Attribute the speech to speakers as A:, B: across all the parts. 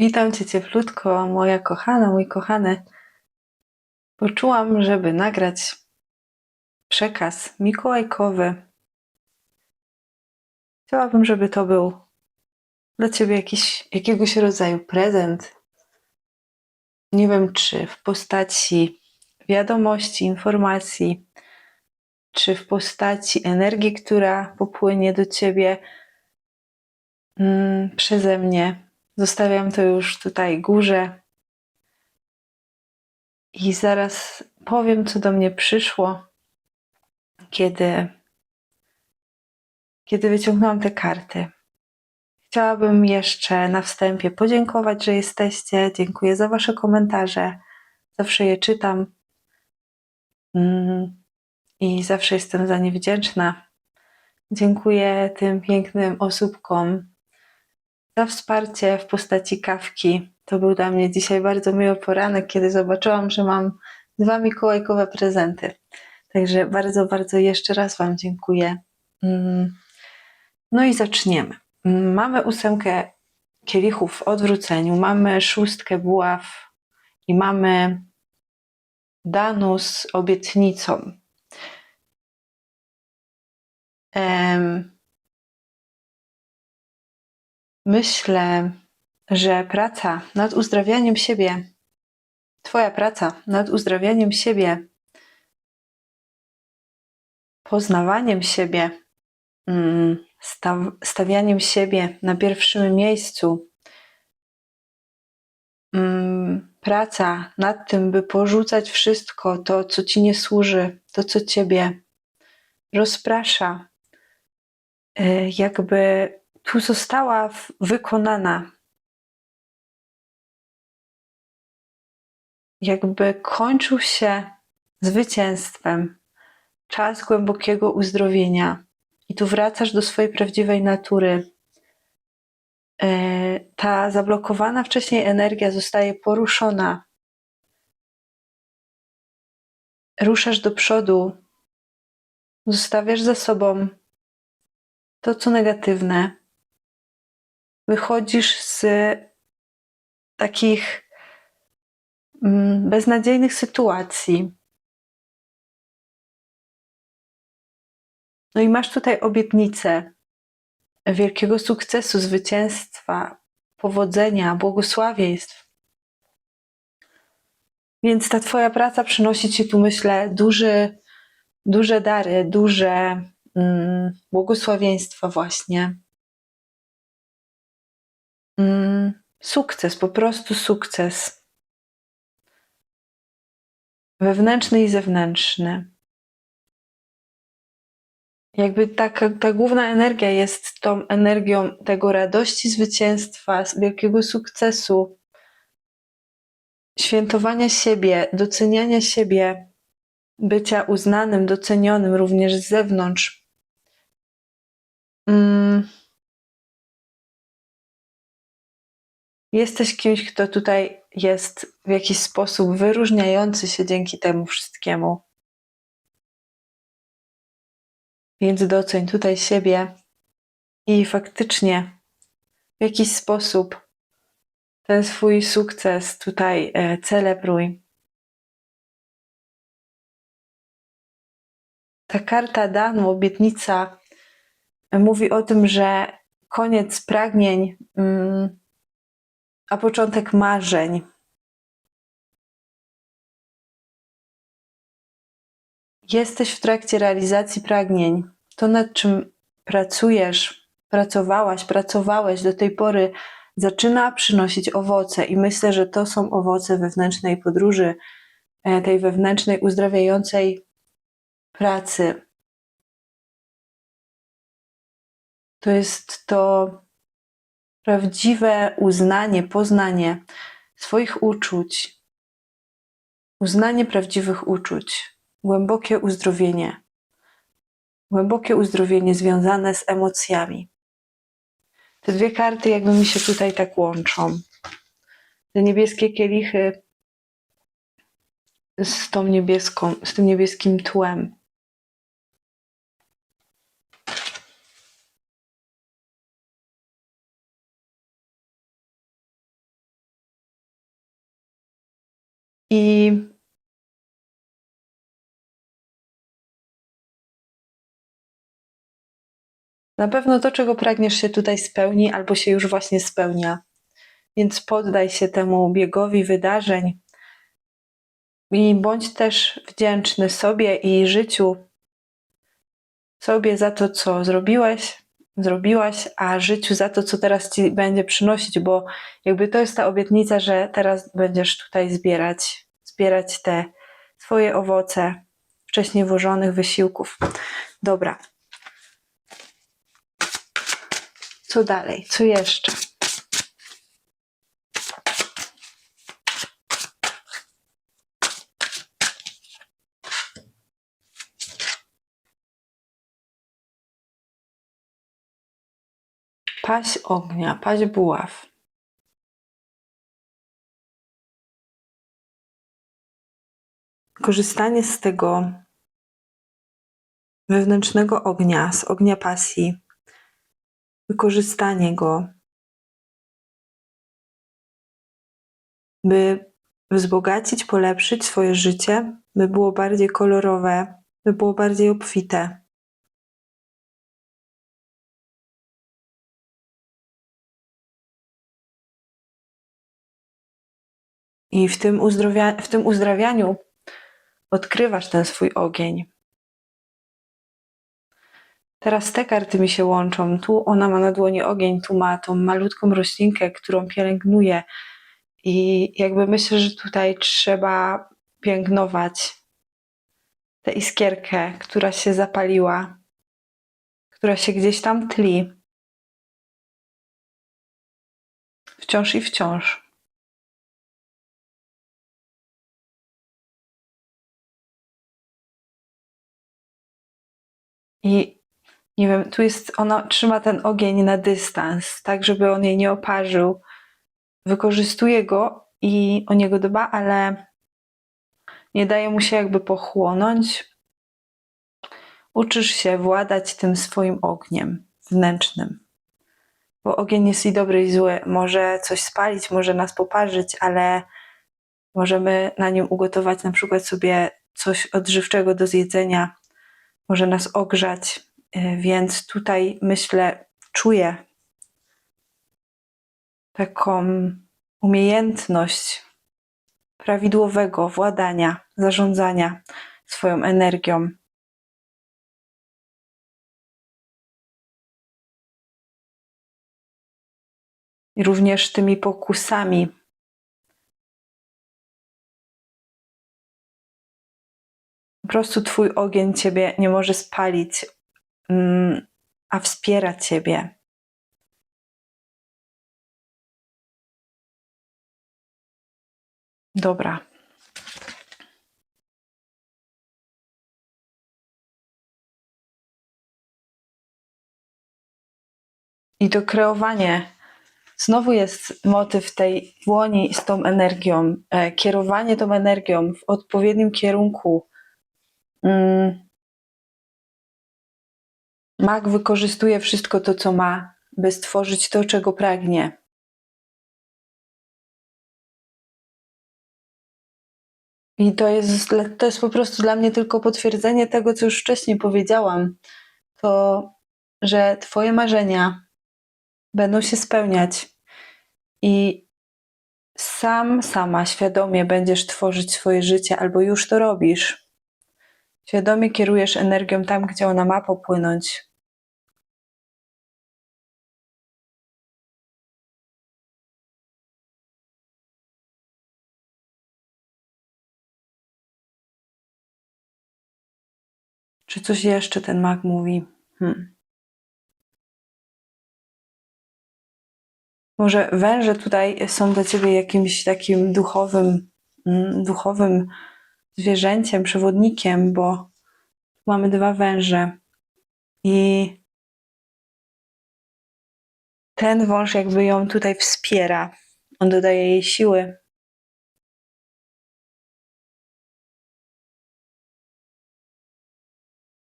A: Witam Cię cieplutko, moja kochana, mój kochany. Poczułam, żeby nagrać przekaz mikołajkowy. Chciałabym, żeby to był dla Ciebie jakiś, jakiegoś rodzaju prezent. Nie wiem, czy w postaci wiadomości, informacji, czy w postaci energii, która popłynie do Ciebie mm, przeze mnie. Zostawiam to już tutaj górze. I zaraz powiem, co do mnie przyszło, kiedy, kiedy wyciągnęłam te karty. Chciałabym jeszcze na wstępie podziękować, że jesteście. Dziękuję za Wasze komentarze. Zawsze je czytam Mm, i zawsze jestem za nie wdzięczna. Dziękuję tym pięknym osóbkom za wsparcie w postaci kawki. To był dla mnie dzisiaj bardzo miły poranek, kiedy zobaczyłam, że mam dwa mikołajkowe prezenty. Także bardzo, bardzo jeszcze raz Wam dziękuję. Mm, No i zaczniemy. Mamy ósemkę kielichów w odwróceniu, mamy szóstkę buław i mamy danu z obietnicą. Myślę, że praca nad uzdrawianiem siebie, Twoja praca nad uzdrawianiem siebie, poznawaniem siebie, mm, sta- stawianiem siebie na pierwszym miejscu, mm, praca nad tym, by porzucać wszystko to, co Ci nie służy, to, co Ciebie rozprasza, y, jakby tu została wykonana. Jakby kończył się zwycięstwem czas głębokiego uzdrowienia, i tu wracasz do swojej prawdziwej natury. Y, Ta zablokowana wcześniej energia zostaje poruszona. Ruszasz do przodu, zostawiasz za sobą to, co negatywne. Wychodzisz z takich mm, beznadziejnych sytuacji. No i masz tutaj obietnicę wielkiego sukcesu, zwycięstwa, powodzenia, błogosławieństw. Więc ta Twoja praca przynosi Ci tu, myślę, duży, duże dary, duże mm, błogosławieństwa, właśnie. Mm, sukces, po prostu sukces. Wewnętrzny i zewnętrzny. Jakby taka, ta główna energia jest tą energią tego radości, zwycięstwa, wielkiego sukcesu, świętowania siebie, doceniania siebie, bycia uznanym, docenionym również z zewnątrz. Mm. Jesteś kimś, kto tutaj jest w jakiś sposób wyróżniający się dzięki temu wszystkiemu. Więc doceń tutaj siebie i faktycznie w jakiś sposób ten swój sukces tutaj e, celebruj. Ta karta danu, obietnica, mówi o tym, że koniec pragnień, mm, a początek marzeń. Jesteś w trakcie realizacji pragnień. To, nad czym pracujesz, pracowałaś, pracowałeś do tej pory, zaczyna przynosić owoce, i myślę, że to są owoce wewnętrznej podróży, e, tej wewnętrznej, uzdrawiającej pracy. To jest to prawdziwe uznanie, poznanie swoich uczuć, uznanie prawdziwych uczuć, głębokie uzdrowienie. Głębokie uzdrowienie związane z emocjami. Te dwie karty jakby mi się tutaj tak łączą. Te niebieskie kielichy z tą niebieską, z tym niebieskim tłem. I na pewno to, czego pragniesz, się tutaj spełni, albo się już właśnie spełnia. Więc poddaj się temu biegowi wydarzeń i bądź też wdzięczny sobie i życiu, sobie za to, co zrobiłeś, zrobiłaś, a życiu za to, co teraz ci będzie przynosić, bo jakby to jest ta obietnica, że teraz będziesz tutaj zbierać, zbierać te swoje owoce wcześniej włożonych wysiłków. Dobra. Co dalej? Co jeszcze? Paź ognia, paź buław. Korzystanie z tego wewnętrznego ognia, z ognia pasji, wykorzystanie go, by wzbogacić, polepszyć swoje życie, by było bardziej kolorowe, by było bardziej obfite. I w tym, uzdrowia- w tym uzdrawianiu odkrywasz ten swój ogień. Teraz te karty mi się łączą. Tu ona ma na dłoni ogień, tu ma tą malutką roślinkę, którą pielęgnuje. I jakby myślę, że tutaj trzeba pięknować tę iskierkę, która się zapaliła, która się gdzieś tam tli. Wciąż i wciąż. I nie wiem, tu jest, ona trzyma ten ogień na dystans, tak żeby on jej nie oparzył. Wykorzystuje go i o niego dba, ale nie daje mu się jakby pochłonąć. Uczysz się władać tym swoim ogniem wnętrznym. Bo ogień jest i dobry, i zły. Może coś spalić, może nas poparzyć, ale możemy na nim ugotować na przykład sobie coś odżywczego do zjedzenia, może nas ogrzać, y, więc tutaj myślę, czuję taką umiejętność prawidłowego władania, zarządzania swoją energią. I również tymi pokusami. Prostu Twój ogień Ciebie nie może spalić, mm, a wspiera Ciebie. Dobra. I to kreowanie. Znowu jest motyw tej dłoni z tą energią, e, kierowanie tą energią w odpowiednim kierunku. Mm. Mag wykorzystuje wszystko to, co ma, by stworzyć to, czego pragnie. I to jest, to jest po prostu dla mnie tylko potwierdzenie tego, co już wcześniej powiedziałam. To, że Twoje marzenia będą się spełniać i sam, sama świadomie będziesz tworzyć swoje życie, albo już to robisz. Świadomie kierujesz energią tam, gdzie ona ma popłynąć. Czy coś jeszcze ten mag mówi? Hmm. Może węże tutaj są dla ciebie jakimś takim duchowym, mm, duchowym zwierzęciem, przewodnikiem, bo mamy dwa węże. I ten wąż jakby ją tutaj wspiera. On dodaje jej siły.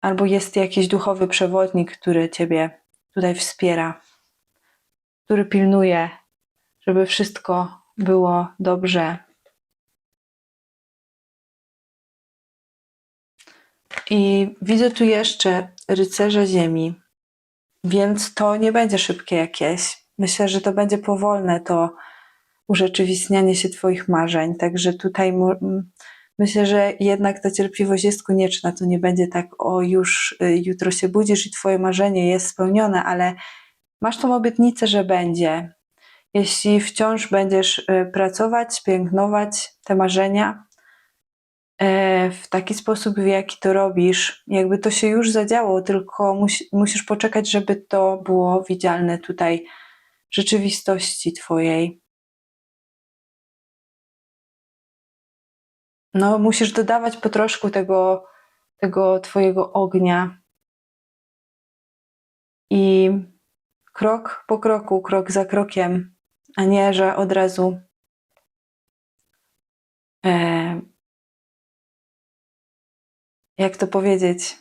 A: Albo jest jakiś duchowy przewodnik, który ciebie tutaj wspiera, który pilnuje, żeby wszystko było dobrze. I widzę tu jeszcze rycerza ziemi, więc to nie będzie szybkie jakieś. Myślę, że to będzie powolne to urzeczywistnianie się Twoich marzeń. Także tutaj myślę, że jednak ta cierpliwość jest konieczna. To nie będzie tak, o już y, jutro się budzisz i Twoje marzenie jest spełnione, ale masz tą obietnicę, że będzie. Jeśli wciąż będziesz y, pracować, pięknować te marzenia w taki sposób, w jaki to robisz, jakby to się już zadziało, tylko musi, musisz poczekać, żeby to było widzialne tutaj w rzeczywistości Twojej. No, musisz dodawać po troszku tego, tego Twojego ognia. I krok po kroku, krok za krokiem, a nie, że od razu e, jak to powiedzieć?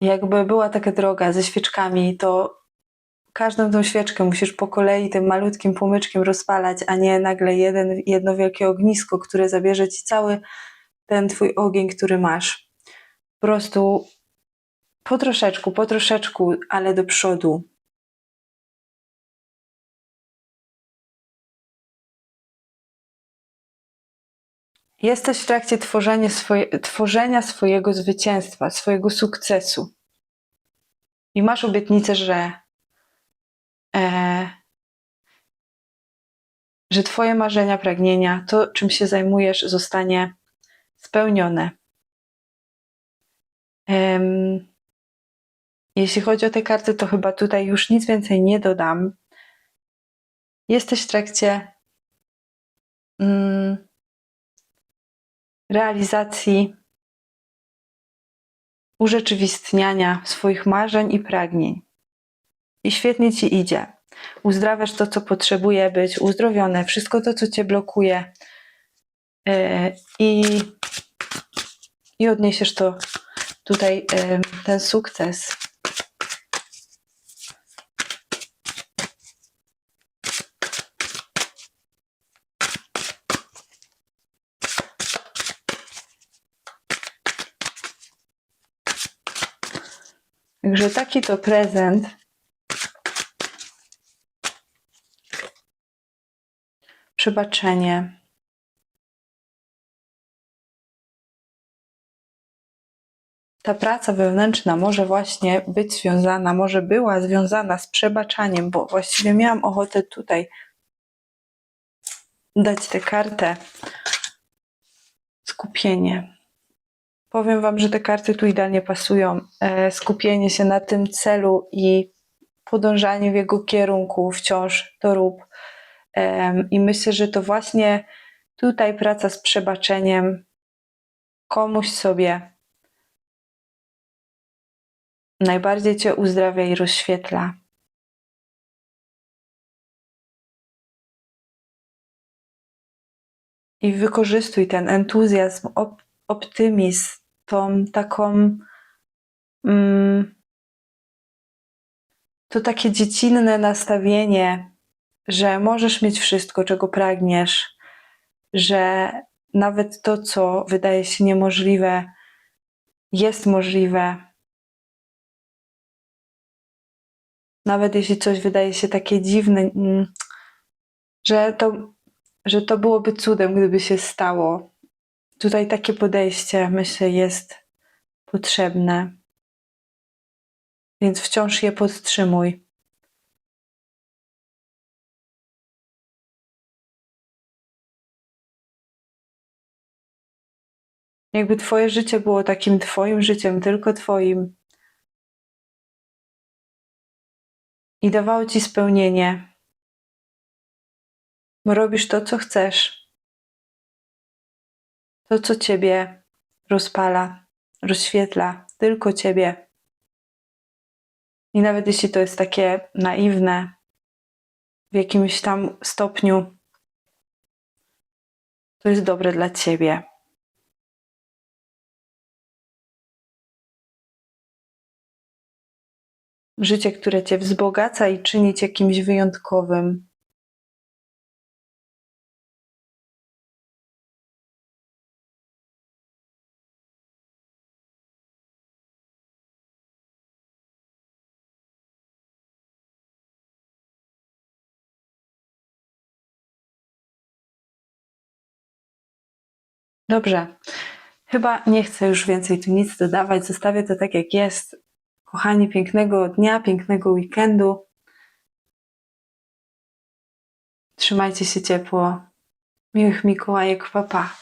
A: Jakby była taka droga ze świeczkami, to każdą tą świeczkę musisz po kolei tym malutkim płomyczkiem rozpalać, a nie nagle jeden, jedno wielkie ognisko, które zabierze ci cały ten twój ogień, który masz. Po prostu po troszeczku, po troszeczku, ale do przodu. Jesteś w trakcie tworzenia, swoje, tworzenia swojego zwycięstwa, swojego sukcesu. I masz obietnicę, że, e, że Twoje marzenia, pragnienia, to czym się zajmujesz, zostanie spełnione. Jeśli chodzi o te karty, to chyba tutaj już nic więcej nie dodam. Jesteś w trakcie mm, realizacji, urzeczywistniania swoich marzeń i pragnień. I świetnie ci idzie. Uzdrawiasz to, co potrzebuje być uzdrowione, wszystko to, co cię blokuje. Yy, I, i odniesiesz to tutaj, yy, ten sukces. Także taki to prezent. Przebaczenie. Ta praca wewnętrzna może właśnie być związana, może była związana z przebaczaniem, bo właściwie miałam ochotę tutaj dać tę kartę skupienie. Powiem Wam, że te karty tu idealnie pasują. E, skupienie się na tym celu i podążanie w jego kierunku wciąż to rób. I myślę, że to właśnie tutaj praca z przebaczeniem komuś sobie najbardziej Cię uzdrawia i rozświetla. I wykorzystuj ten entuzjazm, op- optymizm, tą taką. Mm, to takie dziecinne nastawienie, że możesz mieć wszystko, czego pragniesz, że nawet to, co wydaje się niemożliwe, jest możliwe. Nawet jeśli coś wydaje się takie dziwne, mm, że to, że to byłoby cudem, gdyby się stało. Tutaj takie podejście, myślę, jest potrzebne. Więc wciąż je podtrzymuj. Jakby Twoje życie było takim Twoim życiem, tylko Twoim. I dawało Ci spełnienie. Robisz to, co chcesz. To, co Ciebie rozpala, rozświetla, tylko Ciebie. I nawet jeśli to jest takie naiwne w jakimś tam stopniu, to jest dobre dla Ciebie. Życie, które Cię wzbogaca i czyni Cię kimś wyjątkowym. Dobrze. Chyba nie chcę już więcej tu nic dodawać. Zostawię to tak, jak jest. Kochani, pięknego dnia, pięknego weekendu. Trzymajcie się ciepło. Miłych Mikołajek, papa. Pa.